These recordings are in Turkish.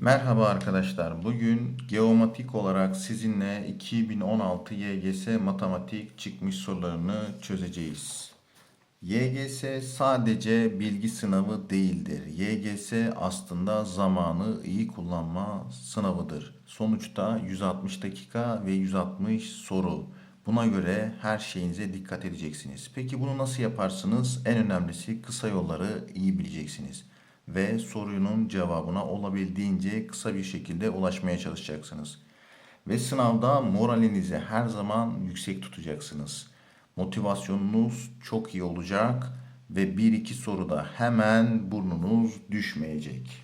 Merhaba arkadaşlar. Bugün geometrik olarak sizinle 2016 YGS matematik çıkmış sorularını çözeceğiz. YGS sadece bilgi sınavı değildir. YGS aslında zamanı iyi kullanma sınavıdır. Sonuçta 160 dakika ve 160 soru. Buna göre her şeyinize dikkat edeceksiniz. Peki bunu nasıl yaparsınız? En önemlisi kısa yolları iyi bileceksiniz ve sorunun cevabına olabildiğince kısa bir şekilde ulaşmaya çalışacaksınız. Ve sınavda moralinizi her zaman yüksek tutacaksınız. Motivasyonunuz çok iyi olacak ve bir iki soruda hemen burnunuz düşmeyecek.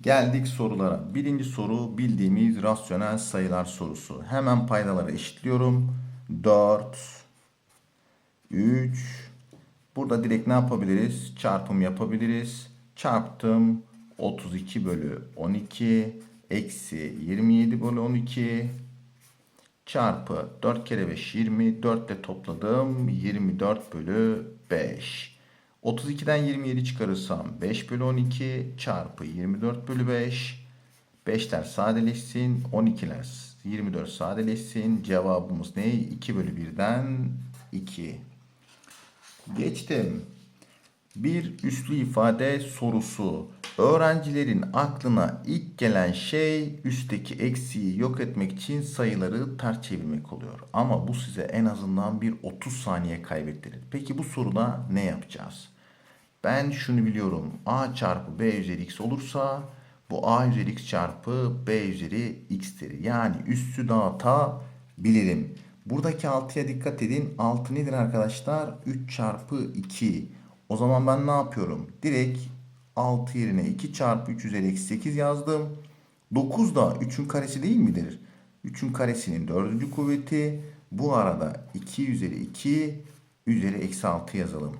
Geldik sorulara. Birinci soru bildiğimiz rasyonel sayılar sorusu. Hemen paydaları eşitliyorum. 4, 3, Burada direkt ne yapabiliriz? Çarpım yapabiliriz. Çarptım 32 bölü 12 eksi 27 bölü 12 çarpı 4 kere 5 20 4 ile topladım 24 bölü 5. 32'den 27 çıkarırsam 5 bölü 12 çarpı 24 bölü 5. 5'ler sadeleşsin 12'ler 24 sadeleşsin. Cevabımız ne? 2 bölü 1'den 2. Geçtim. Bir üslü ifade sorusu. Öğrencilerin aklına ilk gelen şey üstteki eksiği yok etmek için sayıları ters çevirmek oluyor. Ama bu size en azından bir 30 saniye kaybettirir. Peki bu soruda ne yapacağız? Ben şunu biliyorum. A çarpı B üzeri x olursa bu A üzeri x çarpı B üzeri x'tir. Yani üssü dağıtabilirim. Buradaki 6'ya dikkat edin. 6 nedir arkadaşlar? 3 çarpı 2. O zaman ben ne yapıyorum? Direkt 6 yerine 2 çarpı 3 üzeri eksi 8 yazdım. 9 da 3'ün karesi değil midir? 3'ün karesinin 4. kuvveti. Bu arada 2 üzeri 2 üzeri eksi 6 yazalım.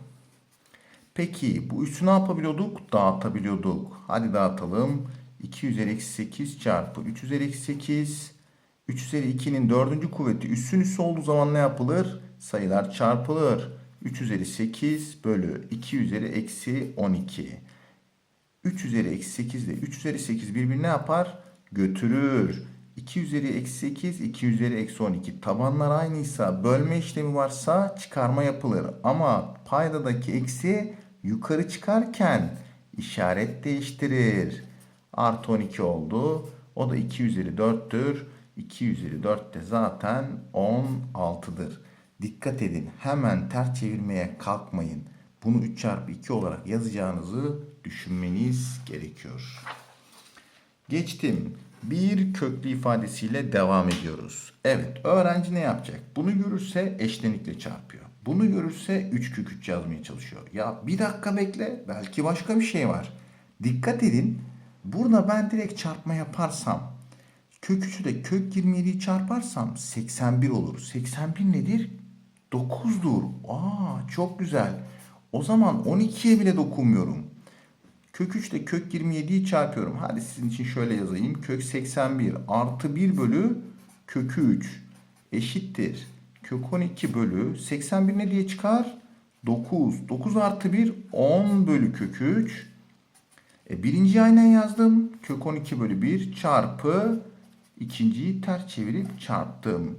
Peki bu üssü ne yapabiliyorduk? Dağıtabiliyorduk. Hadi dağıtalım. 2 üzeri eksi 8 çarpı 3 üzeri eksi 8 3 üzeri 2'nin dördüncü kuvveti üssün üssü olduğu zaman ne yapılır? Sayılar çarpılır. 3 üzeri 8 bölü 2 üzeri eksi 12. 3 üzeri eksi 8 ile 3 üzeri 8 birbirine yapar? Götürür. 2 üzeri eksi 8, 2 üzeri eksi 12. Tabanlar aynıysa, bölme işlemi varsa çıkarma yapılır. Ama paydadaki eksi yukarı çıkarken işaret değiştirir. Artı 12 oldu. O da 2 üzeri 4'tür. 2 üzeri 4 de zaten 16'dır. Dikkat edin hemen ters çevirmeye kalkmayın. Bunu 3 çarpı 2 olarak yazacağınızı düşünmeniz gerekiyor. Geçtim. Bir köklü ifadesiyle devam ediyoruz. Evet öğrenci ne yapacak? Bunu görürse eşlenikle çarpıyor. Bunu görürse 3 kök 3 yazmaya çalışıyor. Ya bir dakika bekle belki başka bir şey var. Dikkat edin. Burada ben direkt çarpma yaparsam Kök 3'ü de kök 27'yi çarparsam 81 olur. 81 nedir? 9'dur. Aa çok güzel. O zaman 12'ye bile dokunmuyorum. Kök 3 ile kök 27'yi çarpıyorum. Hadi sizin için şöyle yazayım. Kök 81 artı 1 bölü kökü 3 eşittir. Kök 12 bölü 81 ne diye çıkar? 9. 9 artı 1 10 bölü kök 3. E, birinciyi aynen yazdım. Kök 12 bölü 1 çarpı ikinciyi ters çevirip çarptım.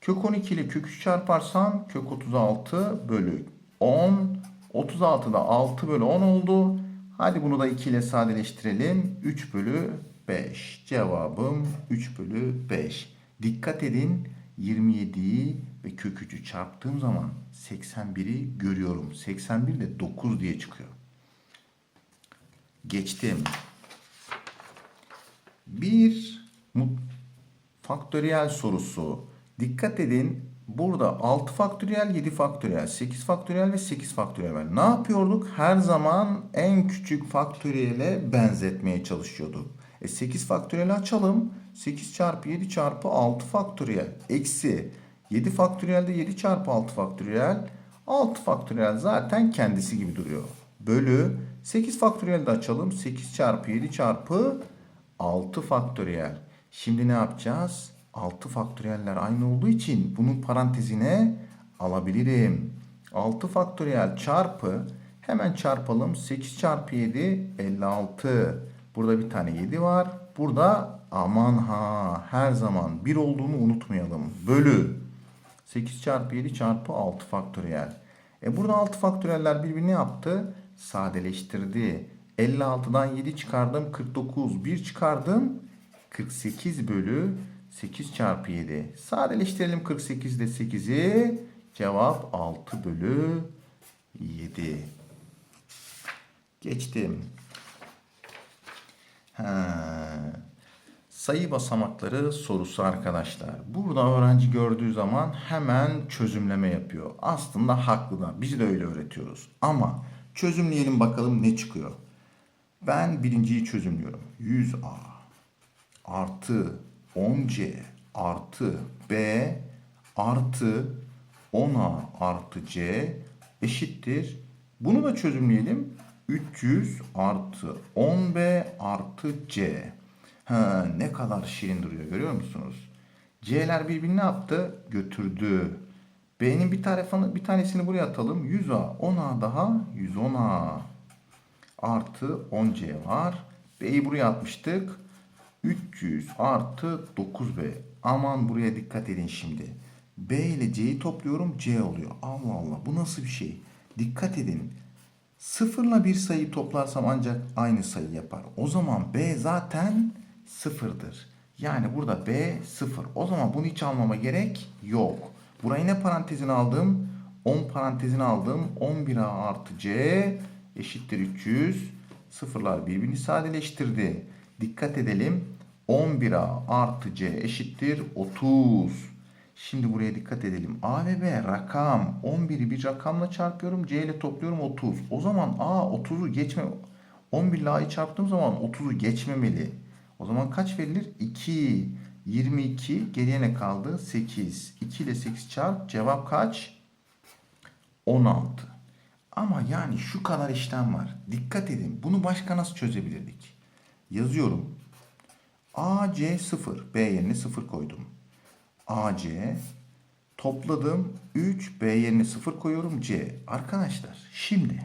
Kök 12 ile kök 3 çarparsam kök 36 bölü 10. 36 da 6 bölü 10 oldu. Hadi bunu da 2 ile sadeleştirelim. 3 bölü 5. Cevabım 3 bölü 5. Dikkat edin 27'yi ve kök 3'ü çarptığım zaman 81'i görüyorum. 81 de 9 diye çıkıyor. Geçtim. Bir faktöriyel sorusu. Dikkat edin burada 6 faktöriyel, 7 faktöriyel, 8 faktöriyel ve 8 faktöriyel var. Ne yapıyorduk? Her zaman en küçük faktöriyele benzetmeye çalışıyorduk. E 8 faktöriyel açalım. 8 çarpı 7 çarpı 6 faktöriyel eksi 7 faktöriyel de 7 çarpı 6 faktöriyel 6 faktöriyel zaten kendisi gibi duruyor. Bölü 8 faktöriyel de açalım. 8 çarpı 7 çarpı 6 faktöriyel. Şimdi ne yapacağız? 6 faktöriyeller aynı olduğu için bunun parantezine alabilirim. 6 faktöriyel çarpı hemen çarpalım. 8 çarpı 7 56 Burada bir tane 7 var. Burada aman ha her zaman 1 olduğunu unutmayalım. Bölü 8 çarpı 7 çarpı 6 faktöriyel. E burada 6 faktöriyeller birbirini yaptı? Sadeleştirdi. 56'dan 7 çıkardım 49. 1 çıkardım 48 bölü 8 çarpı 7. Sadeleştirelim 48 ile 8'i. Cevap 6 bölü 7. Geçtim. Ha. Sayı basamakları sorusu arkadaşlar. Burada öğrenci gördüğü zaman hemen çözümleme yapıyor. Aslında haklı da biz de öyle öğretiyoruz. Ama çözümleyelim bakalım ne çıkıyor. Ben birinciyi çözümlüyorum. 100A artı 10C artı B artı 10A artı C eşittir. Bunu da çözümleyelim. 300 artı 10B artı C. Ha, ne kadar şirin duruyor görüyor musunuz? C'ler birbirini ne yaptı? Götürdü. B'nin bir tarafını bir tanesini buraya atalım. 100A, 10A daha 110A. Artı 10C var. B'yi buraya atmıştık. 300 artı 9B. Aman buraya dikkat edin şimdi. B ile C'yi topluyorum C oluyor. Allah Allah bu nasıl bir şey? Dikkat edin. Sıfırla bir sayı toplarsam ancak aynı sayı yapar. O zaman B zaten sıfırdır. Yani burada B sıfır. O zaman bunu hiç almama gerek yok. Burayı ne parantezine aldım? 10 parantezine aldım. 11A artı C eşittir 300. Sıfırlar birbirini sadeleştirdi. Dikkat edelim. 11A artı C eşittir 30. Şimdi buraya dikkat edelim. A ve B rakam. 11'i bir rakamla çarpıyorum. C ile topluyorum 30. O zaman A 30'u geçme 11 ile A'yı çarptığım zaman 30'u geçmemeli. O zaman kaç verilir? 2. 22 geriye ne kaldı? 8. 2 ile 8 çarp. Cevap kaç? 16. Ama yani şu kadar işlem var. Dikkat edin. Bunu başka nasıl çözebilirdik? Yazıyorum. AC 0. B yerine 0 koydum. AC topladım 3 B yerine 0 koyuyorum C. Arkadaşlar şimdi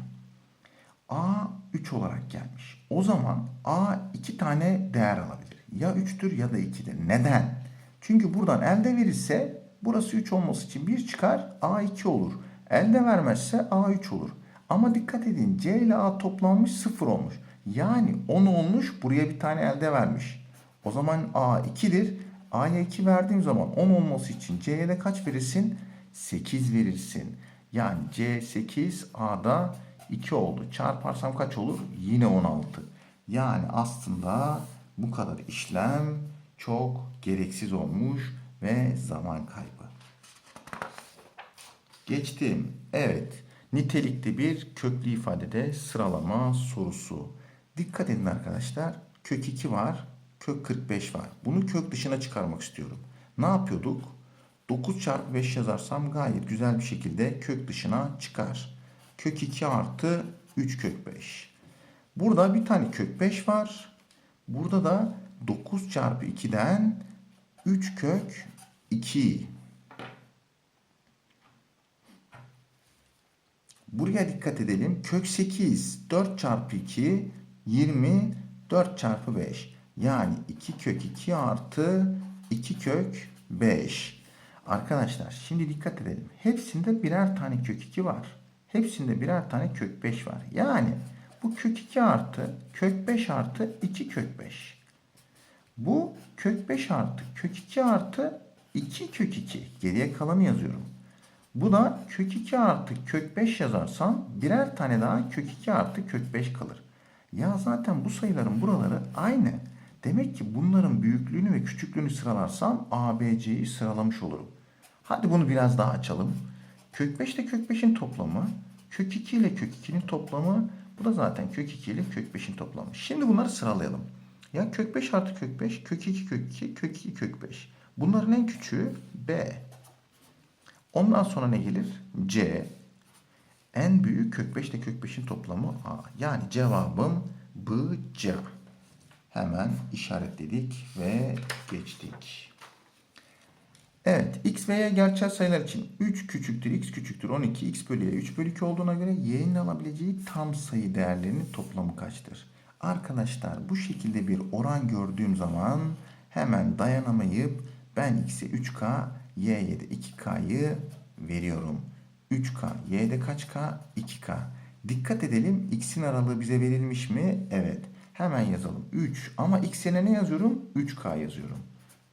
A 3 olarak gelmiş. O zaman A 2 tane değer alabilir. Ya 3'tür ya da 2'dir. Neden? Çünkü buradan elde verirse burası 3 olması için 1 çıkar A 2 olur. Elde vermezse A 3 olur. Ama dikkat edin C ile A toplanmış 0 olmuş. Yani 10 olmuş buraya bir tane elde vermiş. O zaman A 2'dir. A'ya 2 verdiğim zaman 10 olması için C'ye de kaç verirsin? 8 verirsin. Yani C 8 A'da 2 oldu. Çarparsam kaç olur? Yine 16. Yani aslında bu kadar işlem çok gereksiz olmuş ve zaman kaybı. Geçtim. Evet. Nitelikli bir köklü ifadede sıralama sorusu. Dikkat edin arkadaşlar. Kök 2 var. Kök 45 var. Bunu kök dışına çıkarmak istiyorum. Ne yapıyorduk? 9 çarpı 5 yazarsam gayet güzel bir şekilde kök dışına çıkar. Kök 2 artı 3 kök 5. Burada bir tane kök 5 var. Burada da 9 çarpı 2'den 3 kök 2. Buraya dikkat edelim. Kök 8 4 çarpı 2 20 4 çarpı 5. Yani 2 kök 2 artı 2 kök 5. Arkadaşlar şimdi dikkat edelim. Hepsinde birer tane kök 2 var. Hepsinde birer tane kök 5 var. Yani bu kök 2 artı kök 5 artı 2 kök 5. Bu kök 5 artı kök 2 artı 2 kök 2. Geriye kalanı yazıyorum. Bu da kök 2 artı kök 5 yazarsam birer tane daha kök 2 artı kök 5 kalır. Ya zaten bu sayıların buraları aynı. Demek ki bunların büyüklüğünü ve küçüklüğünü sıralarsam A, B, C'yi sıralamış olurum. Hadi bunu biraz daha açalım. Kök 5 ile kök 5'in toplamı, kök 2 ile kök 2'nin toplamı, bu da zaten kök 2 ile kök 5'in toplamı. Şimdi bunları sıralayalım. Ya kök 5 artı kök 5, kök 2 kök 2, kök 2 kök 5. Bunların en küçüğü B. Ondan sonra ne gelir? C. En büyük kök 5 ile kök 5'in toplamı A. Yani cevabım B, C. Hemen işaretledik ve geçtik. Evet, x ve y gerçel sayılar için 3 küçüktür, x küçüktür 12, x bölü y 3 bölü 2 olduğuna göre y'nin alabileceği tam sayı değerlerinin toplamı kaçtır? Arkadaşlar bu şekilde bir oran gördüğüm zaman hemen dayanamayıp ben x'e 3k, y'ye de 2k'yı veriyorum. 3k, y'de kaç k? 2k. Dikkat edelim x'in aralığı bize verilmiş mi? Evet. Hemen yazalım. 3 ama x'e ne yazıyorum? 3k yazıyorum.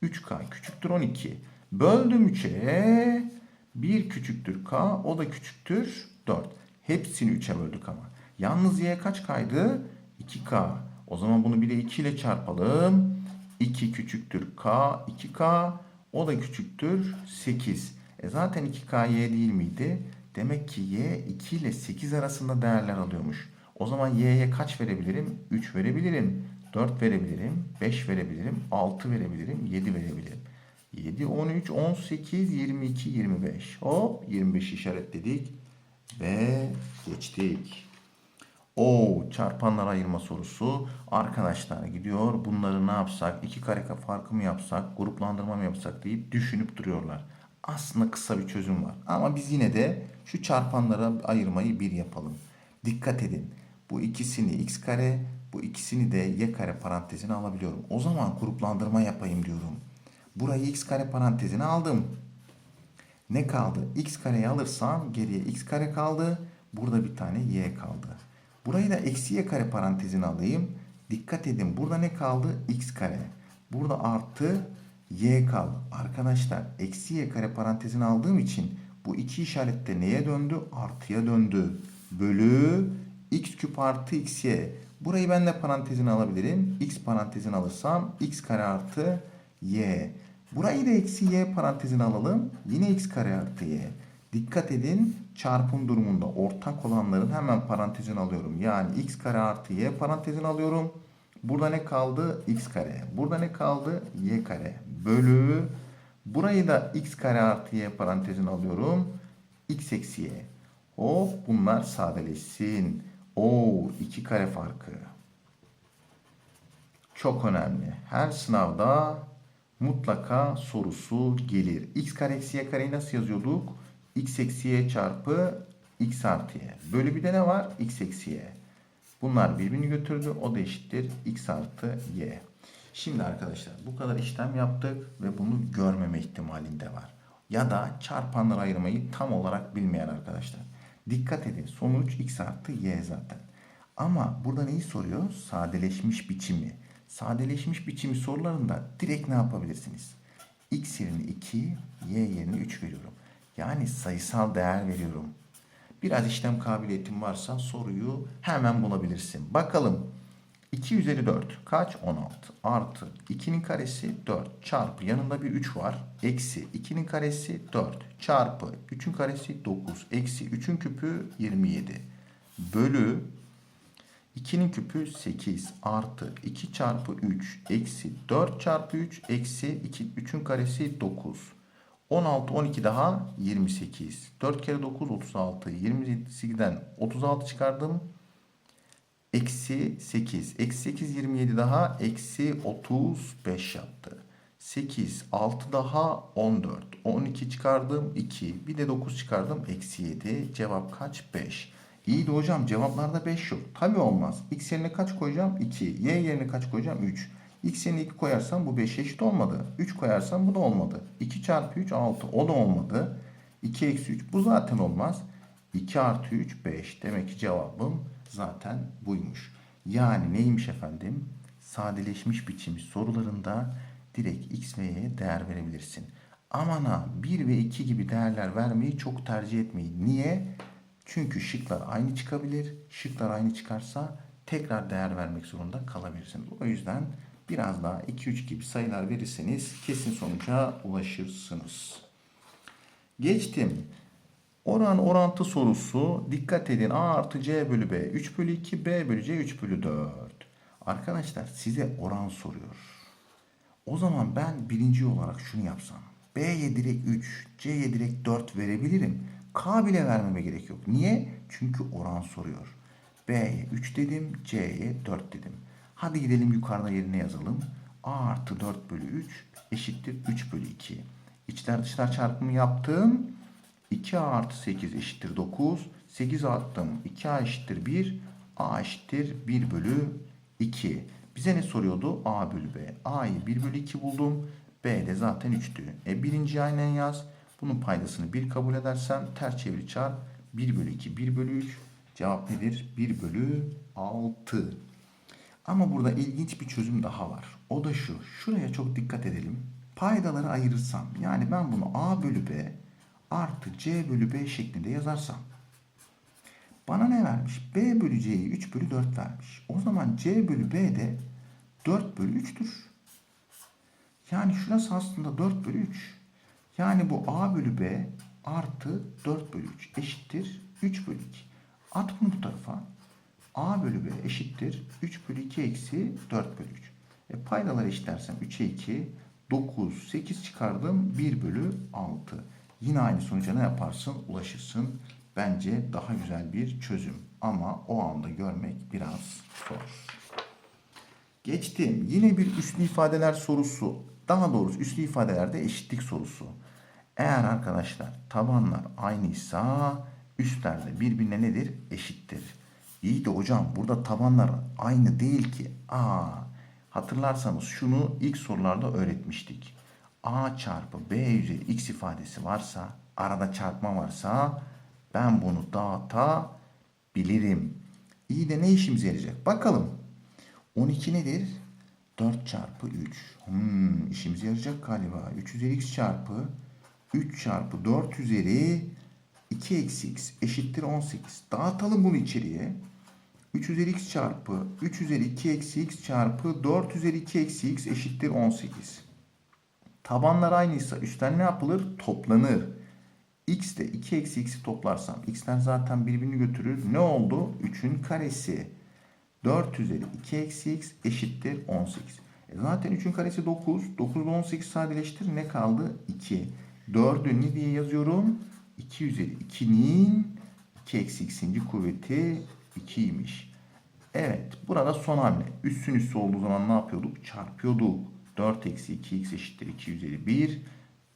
3k küçüktür 12. Böldüm 3'e 1 küçüktür k o da küçüktür 4. Hepsini 3'e böldük ama. Yalnız y kaç kaydı? 2k. O zaman bunu bir de 2 ile çarpalım. 2 küçüktür k 2k o da küçüktür 8. E zaten 2k y değil miydi? Demek ki y 2 ile 8 arasında değerler alıyormuş. O zaman y'ye kaç verebilirim? 3 verebilirim. 4 verebilirim. 5 verebilirim. 6 verebilirim. 7 verebilirim. 7, 13, 18, 22, 25. Hop 25 işaretledik. Ve geçtik. O çarpanlar ayırma sorusu. Arkadaşlar gidiyor. Bunları ne yapsak? iki kare farkı mı yapsak? Gruplandırma mı yapsak deyip düşünüp duruyorlar. Aslında kısa bir çözüm var. Ama biz yine de şu çarpanlara ayırmayı bir yapalım. Dikkat edin. Bu ikisini x kare, bu ikisini de y kare parantezine alabiliyorum. O zaman gruplandırma yapayım diyorum. Burayı x kare parantezine aldım. Ne kaldı? X kareyi alırsam geriye x kare kaldı. Burada bir tane y kaldı. Burayı da eksi y kare parantezine alayım. Dikkat edin burada ne kaldı? x kare. Burada artı y kaldı. Arkadaşlar eksi y kare parantezine aldığım için bu iki işarette neye döndü? Artıya döndü. Bölü x küp artı xy. Burayı ben de parantezine alabilirim. x parantezine alırsam x kare artı y. Burayı da eksi y parantezine alalım. Yine x kare artı y. Dikkat edin çarpım durumunda ortak olanların hemen parantezine alıyorum. Yani x kare artı y parantezine alıyorum. Burada ne kaldı? x kare. Burada ne kaldı? y kare. Bölü. Burayı da x kare artı y parantezine alıyorum. x eksi y. Hop bunlar sadeleşsin. O iki kare farkı. Çok önemli. Her sınavda mutlaka sorusu gelir. x kare eksi y kareyi nasıl yazıyorduk? x eksi y çarpı x artı y. Bölü bir de ne var? x eksi y. Bunlar birbirini götürdü. O da eşittir x artı y. Şimdi arkadaşlar bu kadar işlem yaptık ve bunu görmeme ihtimalinde var. Ya da çarpanları ayırmayı tam olarak bilmeyen arkadaşlar. Dikkat edin sonuç x artı y zaten. Ama burada neyi soruyor? Sadeleşmiş biçimi. Sadeleşmiş biçimi sorularında direkt ne yapabilirsiniz? x yerine 2, y yerine 3 veriyorum. Yani sayısal değer veriyorum. Biraz işlem kabiliyetin varsa soruyu hemen bulabilirsin. Bakalım. 2 üzeri 4 kaç? 16. Artı 2'nin karesi 4 çarpı yanında bir 3 var. Eksi 2'nin karesi 4 çarpı 3'ün karesi 9. Eksi 3'ün küpü 27. Bölü 2'nin küpü 8 artı 2 çarpı 3 eksi 4 çarpı 3 eksi 2, 3'ün karesi 9. 16, 12 daha 28. 4 kere 9, 36. 28'den 36 çıkardım. Eksi 8. Eksi 8, 27 daha eksi 35 yaptı. 8, 6 daha 14. 12 çıkardım 2. Bir de 9 çıkardım eksi 7. Cevap kaç? 5. İyi de hocam cevaplarda 5 yok. Tabi olmaz. X yerine kaç koyacağım? 2. Y yerine kaç koyacağım? 3. X yerine 2 koyarsam bu 5 eşit olmadı. 3 koyarsam bu da olmadı. 2 çarpı 3 6. O da olmadı. 2 eksi 3 bu zaten olmaz. 2 artı 3 5. Demek ki cevabım zaten buymuş. Yani neymiş efendim? Sadeleşmiş biçim sorularında direkt x ve y'ye değer verebilirsin. Aman ha 1 ve 2 gibi değerler vermeyi çok tercih etmeyin. Niye? Çünkü şıklar aynı çıkabilir. Şıklar aynı çıkarsa tekrar değer vermek zorunda kalabilirsiniz. O yüzden biraz daha 2-3 gibi sayılar verirseniz kesin sonuca ulaşırsınız. Geçtim. Oran orantı sorusu dikkat edin A artı C bölü B 3 bölü 2 B bölü C 3 bölü 4. Arkadaşlar size oran soruyor. O zaman ben birinci olarak şunu yapsam. B'ye direkt 3, C'ye direkt 4 verebilirim. K bile vermeme gerek yok. Niye? Çünkü oran soruyor. B'ye 3 dedim, C'ye 4 dedim. Hadi gidelim yukarıda yerine yazalım. A artı 4 bölü 3 eşittir 3 bölü 2. İçler dışlar çarpımı yaptım. 2A artı 8 eşittir 9. 8 attım. 2A eşittir 1. A eşittir 1 bölü 2. Bize ne soruyordu? A bölü B. A'yı 1 bölü 2 buldum. B de zaten 3'tü. E birinci aynen yaz. Bunun paydasını 1 kabul edersem ters çeviri çarp 1 bölü 2 1 bölü 3. Cevap nedir? 1 bölü 6. Ama burada ilginç bir çözüm daha var. O da şu. Şuraya çok dikkat edelim. Paydaları ayırırsam yani ben bunu A bölü B artı C bölü B şeklinde yazarsam bana ne vermiş? B bölü C'yi 3 bölü 4 vermiş. O zaman C bölü B de 4 bölü 3'tür. Yani şurası aslında 4 bölü 3. Yani bu A bölü B artı 4 bölü 3 eşittir 3 bölü 2. At bunu bu tarafa. A bölü B eşittir 3 bölü 2 eksi 4 bölü 3. E paydaları eşitlersem 3'e 2, 9, 8 çıkardım 1 bölü 6. Yine aynı sonuca ne yaparsın? Ulaşırsın. Bence daha güzel bir çözüm. Ama o anda görmek biraz zor. Geçtim. Yine bir üslü ifadeler sorusu. Daha doğrusu üslü ifadelerde eşitlik sorusu. Eğer arkadaşlar tabanlar aynıysa üstler de birbirine nedir? Eşittir. İyi de hocam burada tabanlar aynı değil ki. Aa, hatırlarsanız şunu ilk sorularda öğretmiştik. A çarpı B üzeri x ifadesi varsa, arada çarpma varsa ben bunu dağıtabilirim. İyi de ne işimize yarayacak? Bakalım. 12 nedir? 4 çarpı 3. Hmm, işimize yarayacak galiba. 3 üzeri x çarpı 3 çarpı 4 üzeri 2 eksi x eşittir 18. Dağıtalım bunu içeriye. 3 üzeri x çarpı 3 üzeri 2 eksi x çarpı 4 üzeri 2 eksi x eşittir 18. Tabanlar aynıysa üstten ne yapılır? Toplanır. x de 2 eksi x'i toplarsam x'ler zaten birbirini götürür. Ne oldu? 3'ün karesi. 4 üzeri 2 eksi x eşittir 18. E zaten 3'ün karesi 9. 9 ile 18 sadeleştir. Ne kaldı? 2. 4'ü ne diye yazıyorum? 2 üzeri 2'nin 2 eksi x'inci kuvveti 2'ymiş. Evet. Burada son hamle. Üssün üssü olduğu zaman ne yapıyorduk? Çarpıyorduk. 4 eksi 2x eşittir 2 üzeri 1.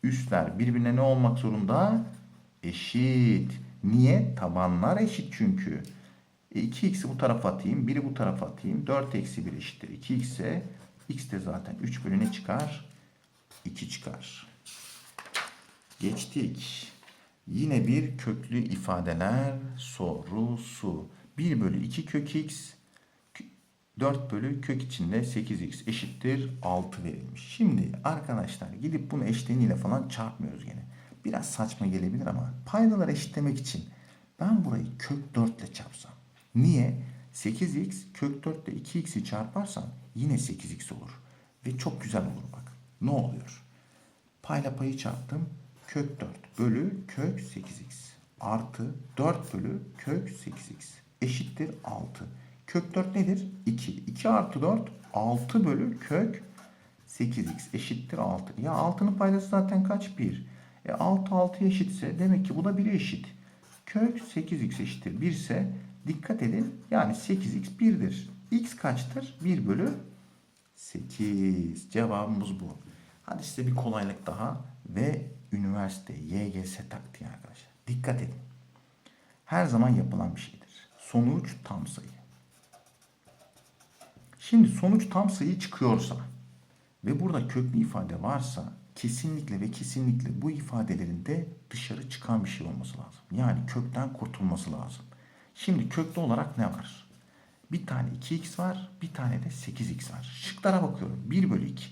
Üstler birbirine ne olmak zorunda? Eşit. Niye? Tabanlar eşit çünkü. E 2x'i bu tarafa atayım. 1'i bu tarafa atayım. 4 eksi 1 eşittir 2x ise x de zaten 3 bölü ne çıkar? 2 çıkar. Geçtik. Yine bir köklü ifadeler sorusu. 1 bölü 2 kök x 4 bölü kök içinde 8x eşittir 6 verilmiş. Şimdi arkadaşlar gidip bunu eşleniyle falan çarpmıyoruz gene. Biraz saçma gelebilir ama paydaları eşitlemek için ben burayı kök 4 ile çarpsam. Niye? 8x kök 4 ile 2x'i çarparsam yine 8x olur. Ve çok güzel olur bak. Ne oluyor? Payla payı çarptım. Kök 4 bölü kök 8x artı 4 bölü kök 8x eşittir 6. Kök 4 nedir? 2. 2 artı 4 6 bölü kök 8x eşittir 6. Ya 6'nın paydası zaten kaç? 1. E 6 6'ya eşitse demek ki bu da 1'e eşit. Kök 8x eşittir 1 ise dikkat edin yani 8x 1'dir. x kaçtır? 1 bölü 8. Cevabımız bu. Hadi size bir kolaylık daha ve üniversite YGS taktiği arkadaşlar. Dikkat edin. Her zaman yapılan bir şeydir. Sonuç tam sayı. Şimdi sonuç tam sayı çıkıyorsa ve burada köklü ifade varsa kesinlikle ve kesinlikle bu ifadelerin de dışarı çıkan bir şey olması lazım. Yani kökten kurtulması lazım. Şimdi köklü olarak ne var? Bir tane 2x var, bir tane de 8x var. Şıklara bakıyorum. 1 bölü 2.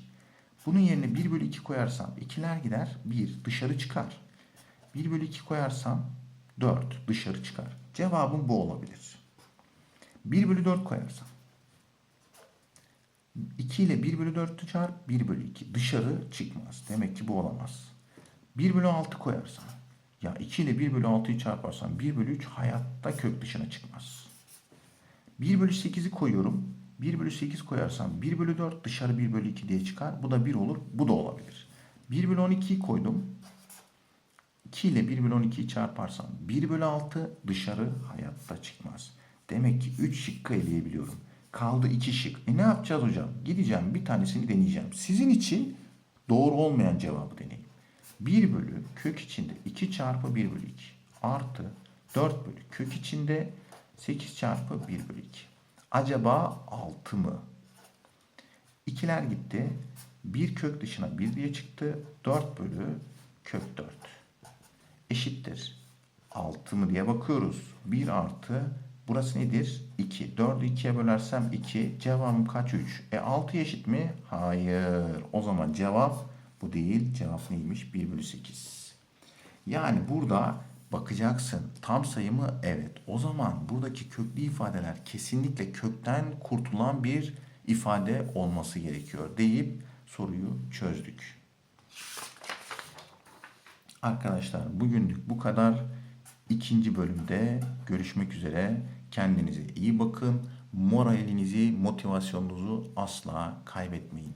Bunun yerine 1 bölü 2 koyarsam 2'ler gider, 1 dışarı çıkar. 1 bölü 2 koyarsam 4 dışarı çıkar. Cevabım bu olabilir. 1 bölü 4 koyarsam 2 ile 1 bölü 4'ü çarp 1 bölü 2. Dışarı çıkmaz. Demek ki bu olamaz. 1 bölü 6 koyarsam. Ya 2 ile 1 bölü 6'yı çarparsam 1 bölü 3 hayatta kök dışına çıkmaz. 1 bölü 8'i koyuyorum. 1 bölü 8 koyarsam 1 bölü 4 dışarı 1 bölü 2 diye çıkar. Bu da 1 olur. Bu da olabilir. 1 bölü 12'yi koydum. 2 ile 1 bölü 12'yi çarparsam 1 bölü 6 dışarı hayatta çıkmaz. Demek ki 3 şıkkı eleyebiliyorum. Kaldı 2 şık. E ne yapacağız hocam? Gideceğim bir tanesini deneyeceğim. Sizin için doğru olmayan cevabı deneyin. 1 bölü kök içinde 2 çarpı 1 bölü 2 artı 4 bölü kök içinde 8 çarpı 1 bölü 2. Acaba 6 mı? İkiler gitti. Bir kök dışına 1 diye çıktı. 4 bölü kök 4. Eşittir. 6 mı diye bakıyoruz. 1 artı burası nedir? 2. 4'ü 2'ye bölersem 2. Cevabım kaç? 3. E 6 eşit mi? Hayır. O zaman cevap bu değil. Cevap neymiş? 1 bölü 8. Yani burada bakacaksın. Tam sayı mı? Evet. O zaman buradaki köklü ifadeler kesinlikle kökten kurtulan bir ifade olması gerekiyor deyip soruyu çözdük. Arkadaşlar bugünlük bu kadar. İkinci bölümde görüşmek üzere. Kendinize iyi bakın. Moralinizi, motivasyonunuzu asla kaybetmeyin.